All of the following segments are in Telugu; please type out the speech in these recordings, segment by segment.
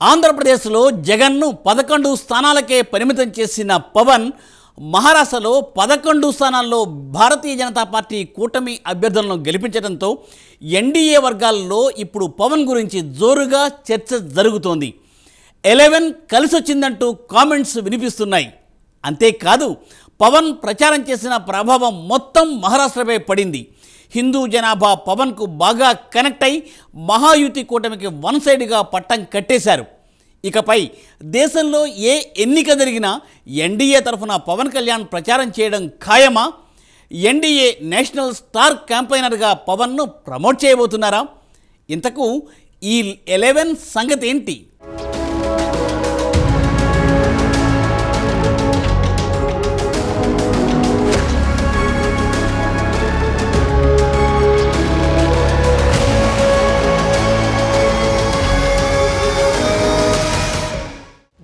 ఆంధ్రప్రదేశ్లో జగన్ను పదకొండు స్థానాలకే పరిమితం చేసిన పవన్ మహారాష్ట్రలో పదకొండు స్థానాల్లో భారతీయ జనతా పార్టీ కూటమి అభ్యర్థులను గెలిపించడంతో ఎన్డీఏ వర్గాల్లో ఇప్పుడు పవన్ గురించి జోరుగా చర్చ జరుగుతోంది. ఎలెవెన్ కలిసొచ్చిందంటూ కామెంట్స్ వినిపిస్తున్నాయి. అంతేకాదు పవన్ ప్రచారం చేసిన ప్రభావం మొత్తం మహారాష్ట్రపై పడింది. హిందూ జనాభా పవన్కు బాగా కనెక్ట్ అయి మహాయుతి కూటమికి వన్ సైడ్గా పట్టం కట్టేశారు. ఇకపై దేశంలో ఏ ఎన్నిక జరిగినా ఎన్డీఏ తరఫున పవన్ కళ్యాణ్ ప్రచారం చేయడం ఖాయమా? ఎన్డీఏ నేషనల్ స్టార్ క్యాంపైనర్గా పవన్ను ప్రమోట్ చేయబోతున్నారా? ఇంతకు ఈ ఎలెవెన్ సంగతి ఏంటి?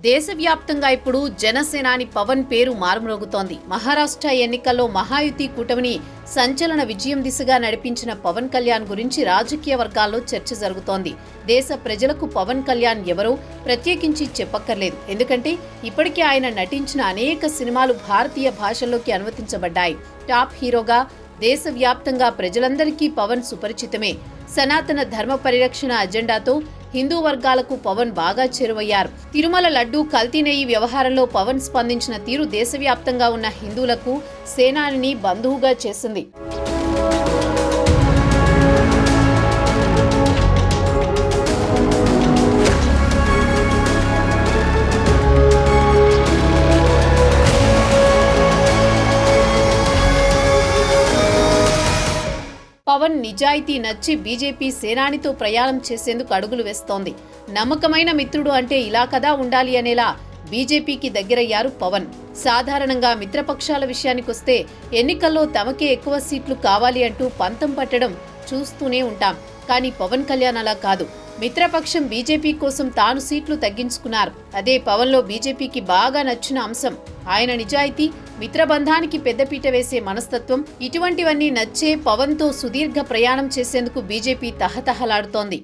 దేశవ్యాప్తంగా ఇప్పుడు జనసేనాని పవన్ పేరు మారుమ్రోగుతోంది. మహారాష్ట్ర ఎన్నికల్లో మహాయుతి కూటమిని సంచలన విజయం దిశగా నడిపించిన పవన్ కళ్యాణ్ గురించి రాజకీయ వర్గాల్లో చర్చ జరుగుతోంది. దేశ ప్రజలకు పవన్ కళ్యాణ్ ఎవరో ప్రత్యేకించి చెప్పక్కర్లేదు. ఎందుకంటే ఇప్పటికే ఆయన నటించిన అనేక సినిమాలు భారతీయ భాషల్లోకి అనువదించబడ్డాయి టాప్ హీరోగా దేశవ్యాప్తంగా ప్రజలందరికీ పవన్ సుపరిచితమే. సనాతన ధర్మ పరిరక్షణ అజెండాతో హిందూ వర్గాలకు పవన్ బాగా చేరువయ్యారు. తిరుమల లడ్డూ కల్తీ నెయ్యి వ్యవహారంలో పవన్ స్పందించిన తీరు దేశవ్యాప్తంగా ఉన్న హిందువులకు సేనానిని బంధువుగా చేసింది. పవన్ నిజాయితీ నచ్చి బీజేపీ సేనానితో ప్రయాణం చేసేందుకు అడుగులు వేస్తోంది. నమ్మకమైన మిత్రుడు అంటే ఇలా కదా ఉండాలి అనేలా బీజేపీకి దగ్గరయ్యారు పవన్. సాధారణంగా మిత్రపక్షాల విషయానికొస్తే ఎన్నికల్లో తమకే ఎక్కువ సీట్లు కావాలి అంటూ పంతం పట్టడం చూస్తూనే ఉంటాం. కానీ పవన్ కళ్యాణ్ అలా కాదు. మిత్రపక్షం బీజేపీ కోసం తాను సీట్లు తగ్గించుకున్నారు. అదే పవన్లో బీజేపీకి బాగా నచ్చిన అంశం. ఆయన నిజాయితీ మిత్రబంధానికి పెద్దపీట వేసే మనస్తత్వం ఇటువంటివన్నీ నచ్చే పవన్తో సుదీర్ఘ ప్రయాణం చేసేందుకు బీజేపీ తహతహలాడుతోంది.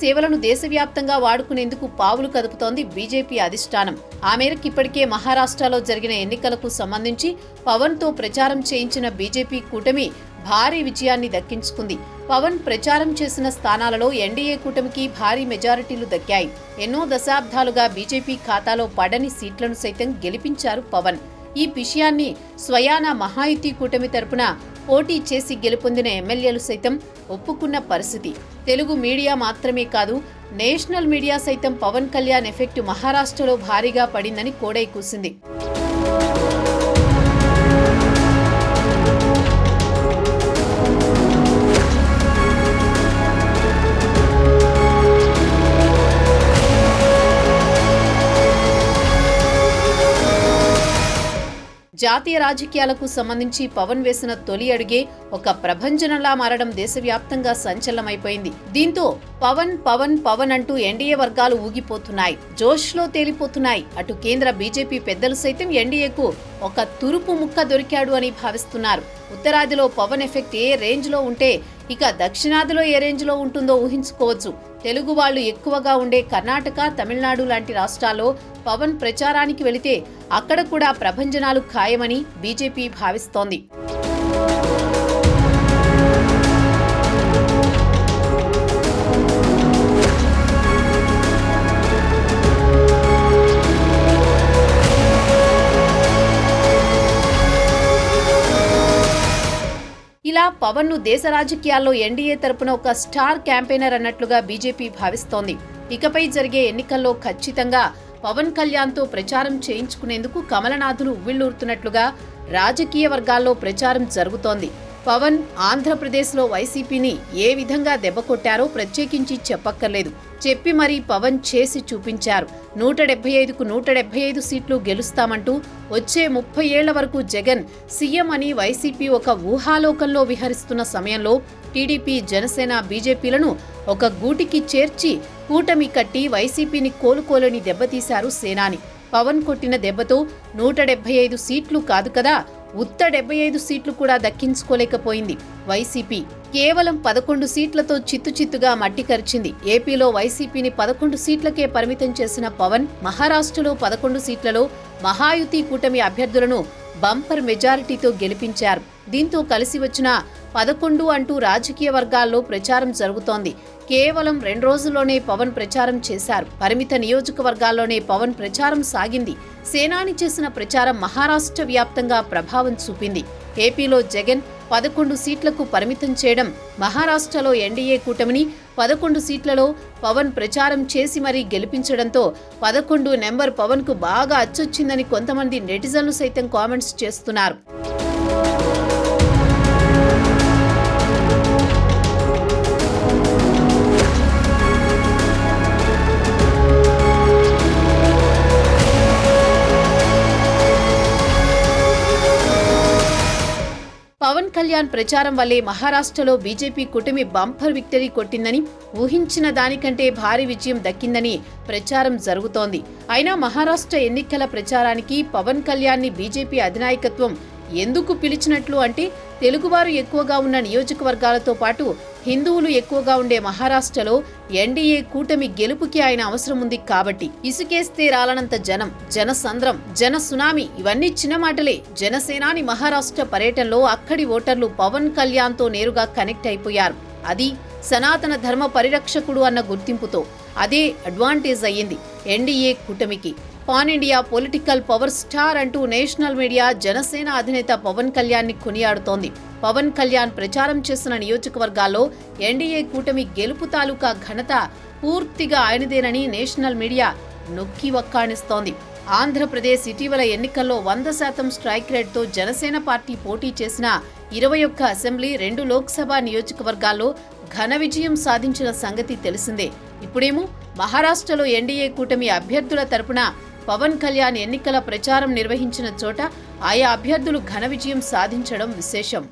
సేవలను దేశవ్యాప్తంగా వాడుకునేందుకు పావులు కదుపుతోంది బీజేపీ అధిష్టానం. ఆ మేరకు ఇప్పటికే మహారాష్ట్రలో జరిగిన ఎన్నికలకు సంబంధించి పవన్తో ప్రచారం చేయించిన బీజేపీ కూటమి భారీ విజయాన్ని దక్కించుకుంది. పవన్ ప్రచారం చేసిన స్థానాలలో ఎన్డీఏ కూటమికి భారీ మెజారిటీలు దక్కాయి. ఎన్నో దశాబ్దాలుగా బీజేపీ ఖాతాలో పడని సీట్లను సైతం గెలిపించారు పవన్. ఈ విషయాన్ని స్వయాన మహాయుతి కూటమి తరపున పోటీ చేసి గెలుపొందిన ఎమ్మెల్యేలు సైతం ఒప్పుకున్న పరిస్థితి. తెలుగు మీడియా మాత్రమే కాదు నేషనల్ మీడియా సైతం పవన్ కళ్యాణ్ ఎఫెక్ట్ మహారాష్ట్రలో భారీగా పడిందని కోడై కూసింది. జాతీయ రాజకీయాలకు సంబంధించి పవన్ వేసిన తొలి అడుగే ఒక ప్రభంజనంలా మారడం దేశవ్యాప్తంగా సంచలనమైపోయింది. దీంతో పవన్ పవన్ పవన్ అంటూ ఎన్డీఏ వర్గాలు ఊగిపోతున్నాయి. జోష్లో తేలిపోతున్నాయి. అటు కేంద్ర బీజేపీ పెద్దలు సైతం ఎన్డీఏకు ఒక తురుపు ముక్క దొరికాడు అని భావిస్తున్నారు. ఉత్తరాదిలో పవన్ ఎఫెక్ట్ ఏ రేంజ్లో ఉంటే ఇక దక్షిణాదిలో ఏ రేంజ్లో ఉంటుందో ఊహించుకోవచ్చు. తెలుగు వాళ్ళు ఎక్కువగా ఉండే కర్ణాటక తమిళనాడు లాంటి రాష్ట్రాల్లో పవన్ ప్రచారానికి వెళితే అక్కడ కూడా ప్రభంజనాలు ఖాయమని బీజేపీ భావిస్తోంది. ఇలా పవన్ను దేశ రాజకీయాల్లో ఎన్డీఏ తరపున ఒక స్టార్ క్యాంపెయినర్ అన్నట్లుగా బీజేపీ భావిస్తోంది. ఇకపై జరిగే ఎన్నికల్లో ఖచ్చితంగా పవన్ కళ్యాణ్తో ప్రచారం చేయించుకునేందుకు కమలనాథులు ఉవ్విళ్ళూరుతున్నట్లుగా రాజకీయ వర్గాల్లో ప్రచారం జరుగుతోంది. పవన్ ఆంధ్రప్రదేశ్లో వైసీపీని ఏ విధంగా దెబ్బకొట్టారో ప్రత్యేకించి చెప్పక్కర్లేదు. చెప్పి మరీ పవన్ చేసి చూపించారు. నూట డెబ్బై ఐదుకు నూట డెబ్బై ఐదు సీట్లు గెలుస్తామంటూ వచ్చే ముప్పై ఏళ్ళ వరకు జగన్ సీఎం అని వైసీపీ ఒక ఊహాలోకంలో విహరిస్తున్న సమయంలో టీడీపీ జనసేన బీజేపీలను ఒక గూటికి చేర్చి కూటమి కట్టి వైసీపీని కోలుకోలేని దెబ్బతీశారు సేనాని. పవన్ కొట్టిన దెబ్బతో నూట డెబ్బై ఐదు సీట్లు కాదు కదా ఉత్త డెబ్బై ఐదు సీట్లు కూడా దక్కించుకోలేకపోయింది. వైసీపీ కేవలం పదకొండు సీట్లతో చిత్తు చిత్తుగా మట్టి కరిచింది. ఏపీలో వైసీపీని పదకొండు సీట్లకే పరిమితం చేసిన పవన్ మహారాష్ట్రలో పదకొండు సీట్లలో మహాయుతి కూటమి అభ్యర్థులను బంపర్ మెజారిటీతో గెలిపించారు. దీంతో కలిసి వచ్చిన పదకొండు అంటూ రాజకీయ వర్గాల్లో ప్రచారం జరుగుతోంది. కేవలం రెండు రోజుల్లోనే పవన్ ప్రచారం చేశారు. పరిమిత నియోజకవర్గాల్లోనే పవన్ ప్రచారం సాగింది. సేనాని చేసిన ప్రచారం మహారాష్ట్ర వ్యాప్తంగా ప్రభావం చూపింది. ఏపీలో జగన్ పదకొండు సీట్లకు పరిమితం చేయడం మహారాష్ట్రలో ఎన్డీఏ కూటమిని పదకొండు సీట్లలో పవన్ ప్రచారం చేసి మరీ గెలిపించడంతో పదకొండు నెంబర్ పవన్కు బాగా అచ్చొచ్చిందని కొంతమంది నెటిజన్లు సైతం కామెంట్స్ చేస్తున్నారు. పవన్ కళ్యాణ్ ప్రచారం వల్లే మహారాష్ట్రలో బీజేపీ కూటమి బంపర్ విక్టరీ కొట్టిందని ఊహించిన దానికంటే భారీ విజయం దక్కిందని ప్రచారం జరుగుతోంది. అయినా మహారాష్ట్ర ఎన్నికల ప్రచారానికి పవన్ కళ్యాణ్ని బీజేపీ అధినాయకత్వం ఎందుకు పిలిచినట్లు అంటే తెలుగువారు ఎక్కువగా ఉన్న నియోజకవర్గాలతో పాటు హిందువులు ఎక్కువగా ఉండే మహారాష్ట్రలో ఎన్డీఏ కూటమి గెలుపుకి ఆయన అవసరం ఉంది కాబట్టి ఇసుకేస్తే రాలనంత జనం జనసంద్రం జన సునామీ ఇవన్నీ చిన్న మాటలే. జనసేనాని మహారాష్ట్ర పర్యటనలో అక్కడి ఓటర్లు పవన్ కళ్యాణ్తో నేరుగా కనెక్ట్ అయిపోయారు. అది సనాతన ధర్మ పరిరక్షకుడు అన్న గుర్తింపుతో అదే అడ్వాంటేజ్ అయ్యింది ఎన్డీఏ కూటమికి. Pan India political power star అంటూ నేషనల్ మీడియా జనసేన అధినేత పవన్ కళ్యాణ్ని కొనియాడుతోంది. పవన్ కళ్యాణ్ ప్రచారం చేసిన నియోజకవర్గాల్లో ఎన్డీఏ కూటమి గెలుపు తాలూకా ఘనత పూర్తిగా ఆయనదేనని నేషనల్ మీడియా నొక్కి వక్కాణిస్తోంది. ఆంధ్రప్రదేశ్ ఇటీవల ఎన్నికల్లో వంద శాతం స్ట్రైక్ రేట్తో జనసేన పార్టీ పోటీ చేసిన ఇరవై ఒక్క అసెంబ్లీ రెండు లోక్సభ నియోజకవర్గాల్లో ఘన విజయం సాధించిన సంగతి తెలిసిందే. ఇప్పుడేమో మహారాష్ట్రలో ఎన్డీఏ కూటమి అభ్యర్థుల తరపున పవన్ కళ్యాణ్ ఎన్నికల ప్రచారం నిర్వహించిన చోట ఆయా అభ్యర్థులు ఘన విజయం సాధించడం విశేషం.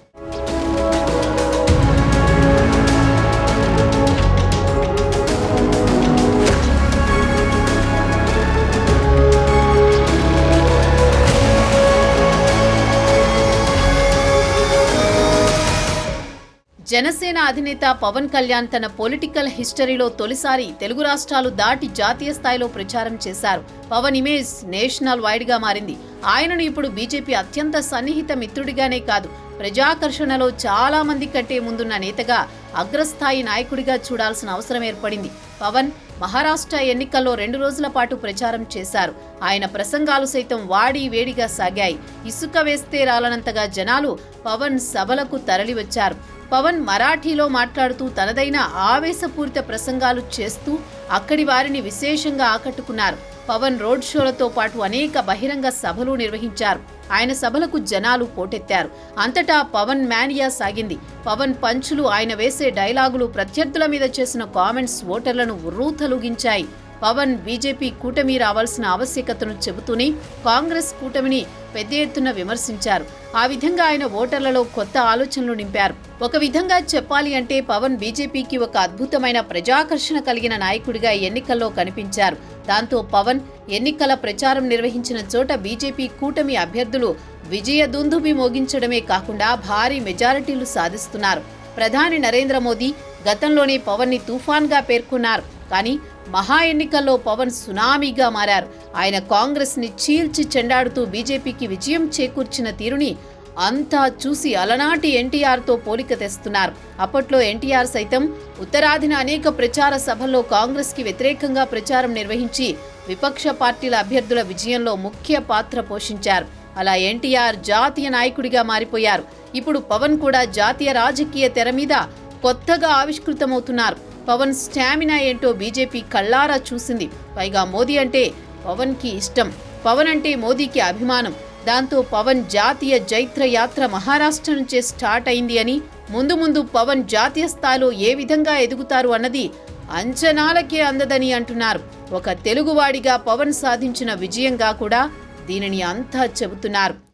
జనసేన అధినేత పవన్ కళ్యాణ్ తన పొలిటికల్ హిస్టరీలో తొలిసారి తెలుగు రాష్ట్రాలు దాటి జాతీయ స్థాయిలో ప్రచారం చేశారు. పవన్ ఇమేజ్ నేషనల్ వైడ్గా మారింది. ఆయనను ఇప్పుడు బీజేపీ అత్యంత సన్నిహిత మిత్రుడిగానే కాదు ప్రజాకర్షణలో చాలా మంది కంటే ముందున్న నేతగా అగ్రస్థాయి నాయకుడిగా చూడాల్సిన అవసరం ఏర్పడింది. పవన్ మహారాష్ట్ర ఎన్నికల్లో రెండు రోజుల పాటు ప్రచారం చేశారు. ఆయన ప్రసంగాలు సైతం వాడి వేడిగా సాగాయి. ఇసుక వేస్తే రాలనంతగా జనాలు పవన్ సభలకు తరలివచ్చారు. పవన్ మరాఠీలో మాట్లాడుతూ తనదైన ఆవేశపూరిత ప్రసంగాలు చేస్తూ అక్కడి వారిని విశేషంగా ఆకట్టుకున్నారు. పవన్ రోడ్ షోలతో పాటు అనేక బహిరంగ సభలు నిర్వహించారు. ఆయన సభలకు జనాలు పోటెత్తారు. అంతటా పవన్ మ్యానియా సాగింది. పవన్ పంచులు ఆయన వేసే డైలాగులు ప్రత్యర్థుల మీద చేసిన కామెంట్స్ ఓటర్లను ఉర్రూతలుగించాయి. పవన్ బీజేపీ కూటమి రావాల్సిన ఆవశ్యకతను చెబుతూనే కాంగ్రెస్ కూటమిని పెద్ద ఎత్తున విమర్శించారు. ఆ విధంగా ఆయన ఓటర్లలో కొత్త ఆలోచనలు నింపారు. ఒక విధంగా చెప్పాలి అంటే పవన్ బీజేపీకి ఒక అద్భుతమైన ప్రజాకర్షణ కలిగిన నాయకుడిగా ఎన్నికల్లో కనిపించారు. దాంతో పవన్ ఎన్నికల ప్రచారం నిర్వహించిన చోట బీజేపీ కూటమి అభ్యర్థులు విజయ దుందుబి మోగించడమే కాకుండా భారీ మెజారిటీలు సాధిస్తున్నారు. ప్రధాని నరేంద్ర మోదీ గతంలోనే పవన్ని తుఫాన్గా పేర్కొన్నారు. కానీ మహా ఎన్నికల్లో పవన్ సునామీగా మారారు. ఆయన కాంగ్రెస్ని చీల్చి చెండాడుతూ బీజేపీకి విజయం చేకూర్చిన తీరుని అంతా చూసి అలనాటి ఎన్టీఆర్తో పోలిక తెస్తున్నారు. అప్పట్లో ఎన్టీఆర్ సైతం ఉత్తరాదిన అనేక ప్రచార సభల్లో కాంగ్రెస్కి వ్యతిరేకంగా ప్రచారం నిర్వహించి విపక్ష పార్టీల అభ్యర్థుల విజయంలో ముఖ్య పాత్ర పోషించారు. అలా ఎన్టీఆర్ జాతీయ నాయకుడిగా మారిపోయారు. ఇప్పుడు పవన్ కూడా జాతీయ రాజకీయ తెర మీద కొత్తగా ఆవిష్కృతమవుతున్నారు. పవన్ స్టామినా ఏంటో బీజేపీ కళ్ళారా చూసింది. పైగా మోదీ అంటే పవన్కి ఇష్టం. పవన్ అంటే మోదీకి అభిమానం. దాంతో పవన్ జాతీయ జైత్ర యాత్ర మహారాష్ట్ర నుంచే స్టార్ట్ అయింది అని ముందు ముందు పవన్ జాతీయ స్థాయిలో ఏ విధంగా ఎదుగుతారు అన్నది అంచనాలకే అందదని అంటున్నారు. ఒక తెలుగువాడిగా పవన్ సాధించిన విజయంగా కూడా దీనిని అంతా చెబుతున్నారు.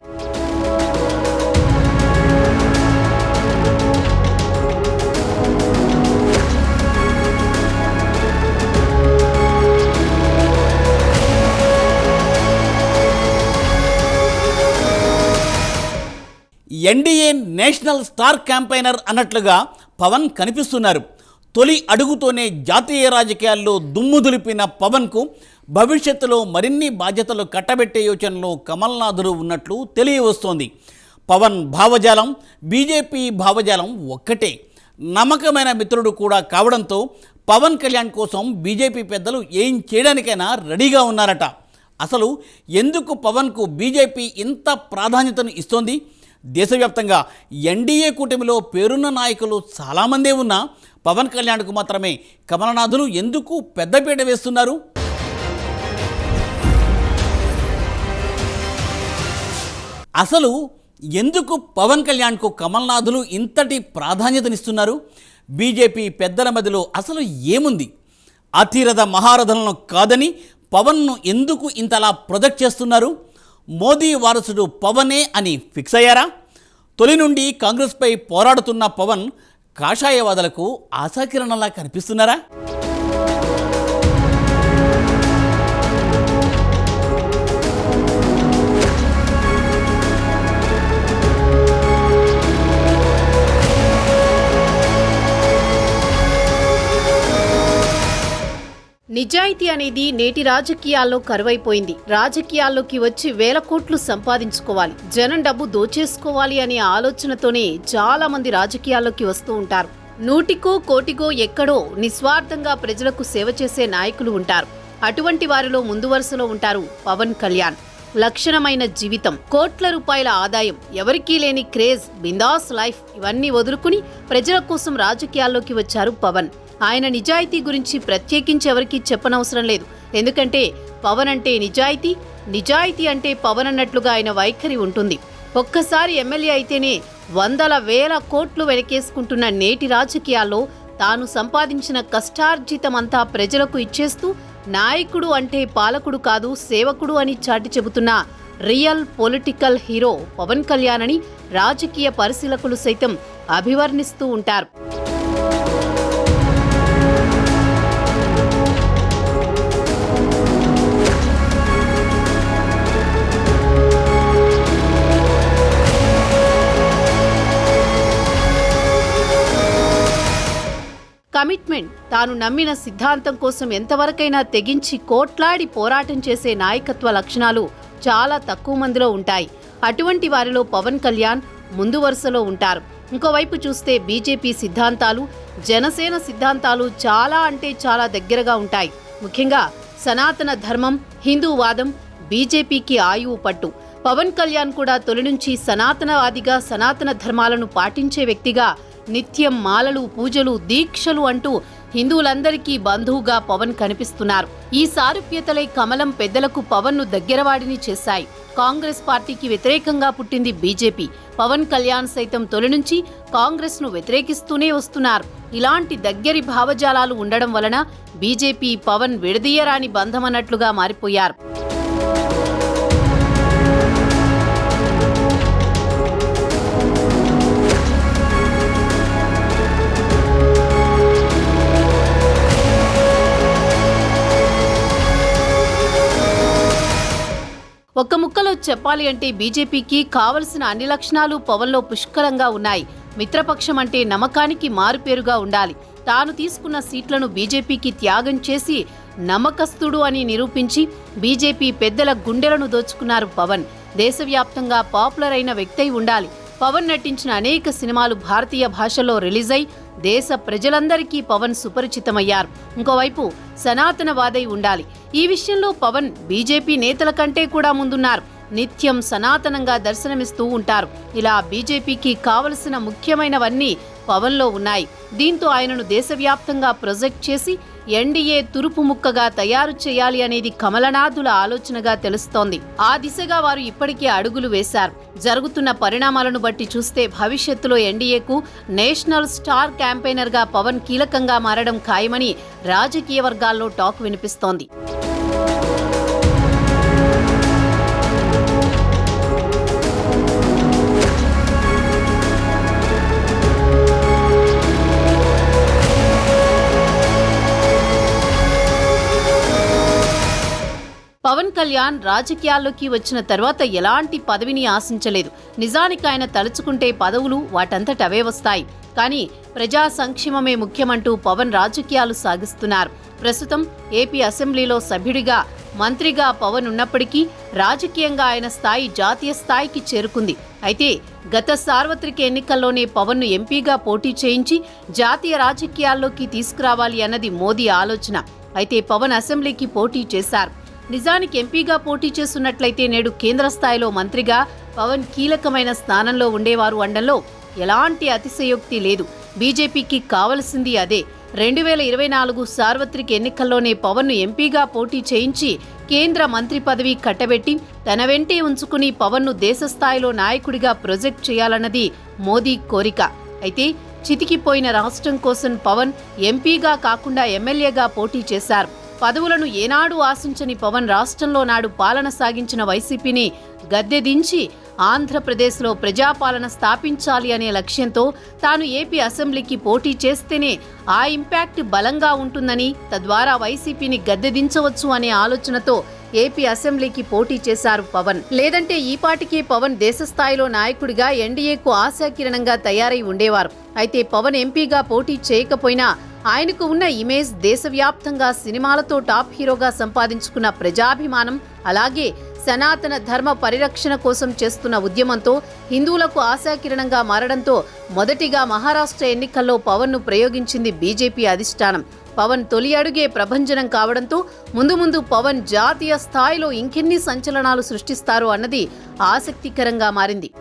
ఎన్డీఏ నేషనల్ స్టార్ క్యాంపైనర్ అన్నట్లుగా పవన్ కనిపిస్తున్నారు. తొలి అడుగుతోనే జాతీయ రాజకీయాల్లో దుమ్ము దులిపిన పవన్కు భవిష్యత్తులో మరిన్ని బాధ్యతలు కట్టబెట్టే యోచనలో కమల్నాథుడు ఉన్నట్లు తెలియవస్తోంది. పవన్ భావజాలం బీజేపీ భావజాలం ఒక్కటే. నమ్మకమైన మిత్రుడు కూడా కావడంతో పవన్ కళ్యాణ్ కోసం బీజేపీ పెద్దలు ఏం చేయడానికైనా రెడీగా ఉన్నారట. అసలు ఎందుకు పవన్కు బీజేపీ ఇంత ప్రాధాన్యతను ఇస్తోంది? దేశవ్యాప్తంగా ఎన్డీఏ కూటమిలో పేరున్న నాయకులు చాలామందే ఉన్నా పవన్ కళ్యాణ్కు మాత్రమే కమలనాథులు ఎందుకు పెద్దపీట వేస్తున్నారు? అసలు ఎందుకు పవన్ కళ్యాణ్కు కమల్నాథులు ఇంతటి ప్రాధాన్యతనిస్తున్నారు? బీజేపీ పెద్దల మధ్యలో అసలు ఏముంది? అతిరథ మహారథులను కాదని పవన్ను ఎందుకు ఇంతలా ప్రొజెక్ట్ చేస్తున్నారు? మోదీ వారసుడు పవనే అని ఫిక్స్ అయ్యారా? తొలి నుండి కాంగ్రెస్పై పోరాడుతున్న పవన్ కాషాయవాదులకు ఆశాకిరణలా కనిపిస్తున్నారా? నిజాయితీ అనేది నేటి రాజకీయాల్లో కరువైపోయింది. రాజకీయాల్లోకి వచ్చి వేల కోట్లు సంపాదించుకోవాలి. జనం డబ్బు దోచేసుకోవాలి అనే ఆలోచనతోనే చాలా మంది రాజకీయాల్లోకి వస్తూ ఉంటారు. నూటికో కోటికో ఎక్కడో నిస్వార్థంగా ప్రజలకు సేవ చేసే నాయకులు ఉంటారు. అటువంటి వారిలో ముందు వరుసలో ఉంటారు పవన్ కళ్యాణ్. లక్షణమైన జీవితం కోట్ల రూపాయల ఆదాయం ఎవరికీ లేని క్రేజ్ బిందాస్ లైఫ్ ఇవన్నీ వదులుకుని ప్రజల కోసం రాజకీయాల్లోకి వచ్చారు పవన్. ఆయన నిజాయితీ గురించి ప్రత్యేకించి ఎవరికీ చెప్పనవసరం లేదు. ఎందుకంటే పవన్ అంటే నిజాయితీ నిజాయితీ అంటే పవన్ అన్నట్లుగా ఆయన వైఖరి ఉంటుంది. ఒక్కసారి ఎమ్మెల్యే అయితేనే వందల వేల కోట్లు వెనకేసుకుంటున్న నేటి రాజకీయాల్లో తాను సంపాదించిన కష్టార్జితమంతా ప్రజలకు ఇచ్చేస్తూ నాయకుడు అంటే పాలకుడు కాదు సేవకుడు అని చాటి చెబుతున్న real political hero Pavan Kalyan అని రాజకీయ పరిశీలకులు సైతం అభివర్ణిస్తూ ఉంటారు. కమిట్మెంట్. తాను నమ్మిన సిద్ధాంతం కోసం ఎంతవరకైనా తెగించి కోట్లాడి పోరాటం చేసే నాయకత్వ లక్షణాలు చాలా తక్కువ మందిలో ఉంటాయి. అటువంటి వారిలో పవన్ కళ్యాణ్ ముందు వరుసలో ఉంటారు. ఇంకోవైపు చూస్తే బీజేపీ సిద్ధాంతాలు జనసేన సిద్ధాంతాలు చాలా అంటే చాలా దగ్గరగా ఉంటాయి. ముఖ్యంగా సనాతన ధర్మం హిందూవాదం బీజేపీకి ఆయువు పట్టు. పవన్ కళ్యాణ్ కూడా తొలి నుంచి సనాతనవాదిగా సనాతన ధర్మాలను పాటించే వ్యక్తిగా నిత్యం మాలలు పూజలు దీక్షలు అంటూ హిందువులందరికీ బంధువుగా పవన్ కనిపిస్తున్నారు. ఈ సారూప్యతలై కమలం పెద్దలకు పవన్ను దగ్గరవాడిని చేశాయి. కాంగ్రెస్ పార్టీకి వ్యతిరేకంగా పుట్టింది బీజేపీ. పవన్ కళ్యాణ్ సైతం తొలి నుంచి కాంగ్రెస్ను వ్యతిరేకిస్తూనే వస్తున్నారు. ఇలాంటి దగ్గరి భావజాలాలు ఉండడం వలన బీజేపీ పవన్ విడదీయరాని బంధమన్నట్లుగా మారిపోయారు. ఒక్క ముక్కలో చెప్పాలి అంటే బీజేపీకి కావలసిన అన్ని లక్షణాలు పవన్లో పుష్కలంగా ఉన్నాయి. మిత్రపక్షం అంటే నమ్మకానికి మారుపేరుగా ఉండాలి. తాను తీసుకున్న సీట్లను బీజేపీకి త్యాగం చేసి నమ్మకస్తుడు అని నిరూపించి బీజేపీ పెద్దల గుండెలను దోచుకున్నారు పవన్. దేశవ్యాప్తంగా పాపులర్ అయిన వ్యక్తి ఉండాలి. పవన్ నటించిన అనేక సినిమాలు భారతీయ భాషలో రిలీజ్ అయి దేశ ప్రజలందరికీ పవన్ సుపరిచితమయ్యారు. ఇంకోవైపు సనాతనవాదై ఉండాలి. ఈ విషయంలో పవన్ బీజేపీ నేతల కంటే కూడా ముందున్నారు. నిత్యం సనాతనంగా దర్శనమిస్తూ ఉంటారు. ఇలా బీజేపీకి కావలసిన ముఖ్యమైనవన్నీ పవన్లో ఉన్నాయి. దీంతో ఆయనను దేశవ్యాప్తంగా ప్రొజెక్ట్ చేసి ఎన్డీఏ తురుపు ముక్కగా తయారు చేయాలి అనేది కమలనాథుల ఆలోచనగా తెలుస్తోంది. ఆ దిశగా వారు ఇప్పటికే అడుగులు వేశారు. జరుగుతున్న పరిణామాలను బట్టి చూస్తే భవిష్యత్తులో ఎన్డీఏకు నేషనల్ స్టార్ క్యాంపెయినర్గా పవన్ కీలకంగా మారడం ఖాయమని రాజకీయ వర్గాల్లో టాక్ వినిపిస్తోంది. పవన్ కళ్యాణ్ రాజకీయాల్లోకి వచ్చిన తర్వాత ఎలాంటి పదవిని ఆశించలేదు. నిజానికి ఆయన తలుచుకుంటే పదవులు వాటంతట అవే వస్తాయి. కానీ ప్రజా సంక్షేమమే ముఖ్యమంటూ పవన్ రాజకీయాలు సాగిస్తున్నారు. ప్రస్తుతం ఏపీ అసెంబ్లీలో సభ్యుడిగా మంత్రిగా పవన్ ఉన్నప్పటికీ రాజకీయంగా ఆయన స్థాయి జాతీయ స్థాయికి చేరుకుంది. అయితే గత సార్వత్రిక ఎన్నికల్లోనే పవన్ను ఎంపీగా పోటీ చేయించి జాతీయ రాజకీయాల్లోకి తీసుకురావాలి అన్నది మోదీ ఆలోచన. అయితే పవన్ అసెంబ్లీకి పోటీ చేశారు. నిజానికి ఎంపీగా పోటీ చేస్తున్నట్లయితే నేడు కేంద్ర స్థాయిలో మంత్రిగా పవన్ కీలకమైన స్థానంలో ఉండేవారు అండంలో ఎలాంటి అతిశయోక్తి లేదు. బీజేపీకి కావలసింది అదే. రెండు వేల ఇరవై నాలుగు సార్వత్రిక ఎన్నికల్లోనే పవన్ను ఎంపీగా పోటీ చేయించి కేంద్ర మంత్రి పదవి కట్టబెట్టి తన వెంటే ఉంచుకుని పవన్ను దేశ స్థాయిలో నాయకుడిగా ప్రొజెక్ట్ చేయాలన్నది మోదీ కోరిక. అయితే చితికిపోయిన రాష్ట్రం కోసం పవన్ ఎంపీగా కాకుండా ఎమ్మెల్యేగా పోటీ చేశారు. పదవులను ఏనాడు ఆశించని పవన్ రాష్ట్రంలో నాడు పాలన సాగించిన వైసీపీని గద్దెదించి ఆంధ్రప్రదేశ్లో ప్రజాపాలన స్థాపించాలి అనే లక్ష్యంతో తాను ఏపీ అసెంబ్లీకి పోటీ చేస్తేనే ఆ ఇంపాక్ట్ బలంగా ఉంటుందని తద్వారా వైసీపీని గద్దెదించవచ్చు అనే ఆలోచనతో ఏపీ అసెంబ్లీకి పోటీ చేశారు పవన్. లేదంటే ఈ పాటికి పవన్ దేశ స్థాయిలో నాయకుడిగా ఎన్డీఏకు ఆశాకిరణంగా తయారై ఉండేవారు. అయితే పవన్ ఎంపీగా పోటీ చేయకపోయినా ఆయనకు ఉన్న ఇమేజ్ దేశవ్యాప్తంగా సినిమాలతో టాప్ హీరోగా సంపాదించుకున్న ప్రజాభిమానం అలాగే సనాతన ధర్మ పరిరక్షణ కోసం చేస్తున్న ఉద్యమంతో హిందువులకు ఆశాకిరణంగా మారడంతో మొదటిగా మహారాష్ట్ర ఎన్నికల్లో పవన్ను ప్రయోగించింది బీజేపీ అధిష్టానం. పవన్ తొలి అడుగే ప్రభంజనం కావడంతో ముందు ముందు పవన్ జాతీయ స్థాయిలో ఇంకెన్ని సంచలనాలు సృష్టిస్తారో అన్నది ఆసక్తికరంగా మారింది.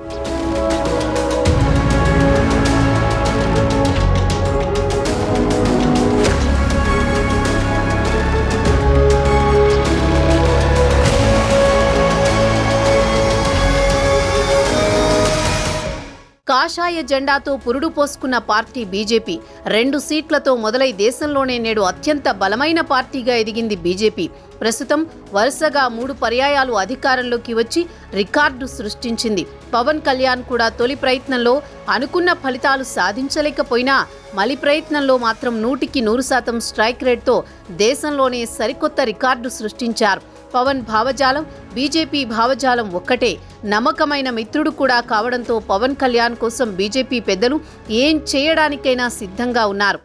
కాషాయ జెండాతో పురుడు పోసుకున్న పార్టీ బీజేపీ. రెండు సీట్లతో మొదలై దేశంలోనే నేడు అత్యంత బలమైన పార్టీగా ఎదిగింది బీజేపీ. ప్రస్తుతం వరుసగా మూడు పర్యాయాలు అధికారంలోకి వచ్చి రికార్డు సృష్టించింది. పవన్ కళ్యాణ్ కూడా తొలి ప్రయత్నంలో అనుకున్న ఫలితాలు సాధించలేకపోయినా మలి ప్రయత్నంలో మాత్రం నూటికి నూరు శాతం స్ట్రైక్ రేట్తో దేశంలోనే సరికొత్త రికార్డు సృష్టించారు. పవన్ భావజాలం బీజేపీ భావజాలం ఒక్కటే. నమ్మకమైన మిత్రుడు కూడా కావడంతో పవన్ కళ్యాణ్ కోసం బీజేపీ పెద్దలు ఏం చేయడానికైనా సిద్ధంగా ఉన్నారు.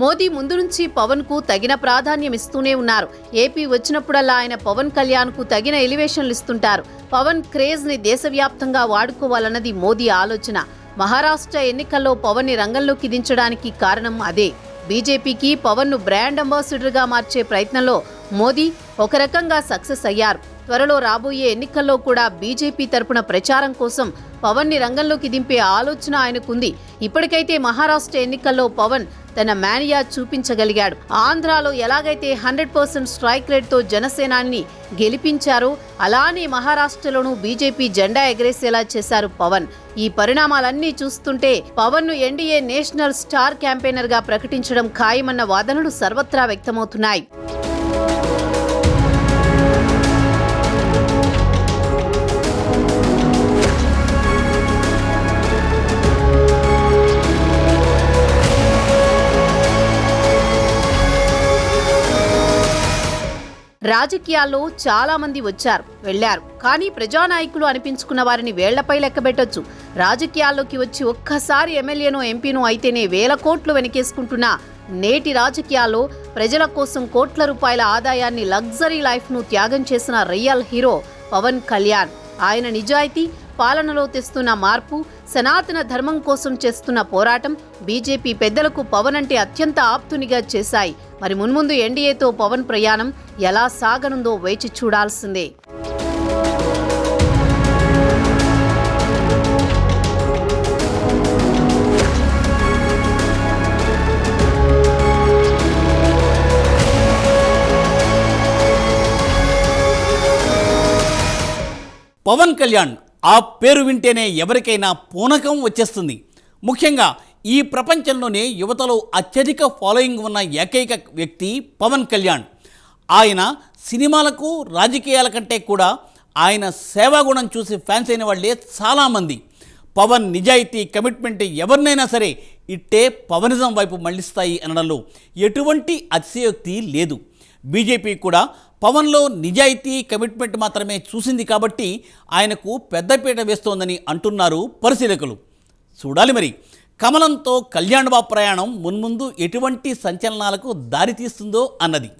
మోదీ ముందు నుంచి పవన్కు తగిన ప్రాధాన్యం ఇస్తూనే ఉన్నారు. ఏపీ వచ్చినప్పుడల్లా ఆయన పవన్ కళ్యాణ్కు తగిన ఎలివేషన్లు ఇస్తుంటారు. పవన్ క్రేజ్ని దేశవ్యాప్తంగా వాడుకోవాలన్నది మోదీ ఆలోచన. మహారాష్ట్ర ఎన్నికల్లో పవన్ని రంగంలోకి దించడానికి కారణం అదే. బీజేపీకి పవన్ను బ్రాండ్ అంబాసిడర్గా మార్చే ప్రయత్నంలో మోదీ ఒక రకంగా సక్సెస్ అయ్యారు. త్వరలో రాబోయే ఎన్నికల్లో కూడా బీజేపీ తరపున ప్రచారం కోసం పవన్ని రంగంలోకి దింపే ఆలోచన ఆయనకుంది. ఇప్పటికైతే మహారాష్ట్ర ఎన్నికల్లో పవన్ తన మేనియా చూపించగలిగాడు. ఆంధ్రాలో ఎలాగైతే హండ్రెడ్ పర్సెంట్ స్ట్రైక్ రేట్తో జనసేనాన్ని గెలిపించారో అలానే మహారాష్ట్రలోనూ బీజేపీ జెండా ఎగరేసేలా చేశారు పవన్. ఈ పరిణామాలన్నీ చూస్తుంటే పవన్ను ఎన్డీఏ నేషనల్ స్టార్ క్యాంపెయినర్గా ప్రకటించడం ఖాయమన్న వాదనలు సర్వత్రా వ్యక్తమవుతున్నాయి. రాజకీయాల్లో చాలా మంది వచ్చారు వెళ్ళారు కానీ ప్రజానాయకులు అనిపించుకున్న వారిని వేళ్ళపై లెక్కబెట్టొచ్చు రాజకీయాల్లోకి వచ్చి ఒక్కసారి ఎమ్మెల్యేనో ఎంపీనో అయితేనే వేల కోట్లు వెనకేసుకుంటున్న నేటి రాజకీయాల్లో ప్రజల కోసం కోట్ల రూపాయల ఆదాయాన్ని లగ్జరీ లైఫ్ను త్యాగం చేసిన రియల్ హీరో పవన్ కళ్యాణ్. ఆయన నిజాయితీ పాలనలో తెస్తున్న మార్పు సనాతన ధర్మం కోసం చేస్తున్న పోరాటం బీజేపీ పెద్దలకు పవన్ అంటే అత్యంత ఆప్తునిగా చేశాయి. మరి మున్ముందు ఎన్డీఏతో పవన్ ప్రయాణం ఎలా సాగనుందో వేచి చూడాల్సిందే. పవన్ కళ్యాణ్ ఆ పేరు వింటేనే ఎవరికైనా పూనకం వచ్చేస్తుంది. ముఖ్యంగా ఈ ప్రపంచంలోనే యువతలో అత్యధిక ఫాలోయింగ్ ఉన్న ఏకైక వ్యక్తి పవన్ కళ్యాణ్. ఆయన సినిమాలకు రాజకీయాల కంటే కూడా ఆయన సేవాగుణం చూసి ఫ్యాన్స్ అయిన వాళ్ళే చాలామంది. పవన్ నిజాయితీ కమిట్మెంట్ ఎవరినైనా సరే ఇట్టే పవనిజం వైపు మళ్ళిస్తాయి అనడంలో ఎటువంటి అతిశయోక్తి లేదు. బీజేపీ కూడా పవన్లో నిజాయితీ కమిట్మెంట్ మాత్రమే చూసింది కాబట్టి ఆయనకు పెద్దపీట వేస్తోందని అంటున్నారు పరిశీలకులు. చూడాలి మరి. కమలంతో కళ్యాణ్ బాబు ప్రయాణం మున్ముందు ఎటువంటి సంచలనాలకు దారితీస్తుందో అన్నది.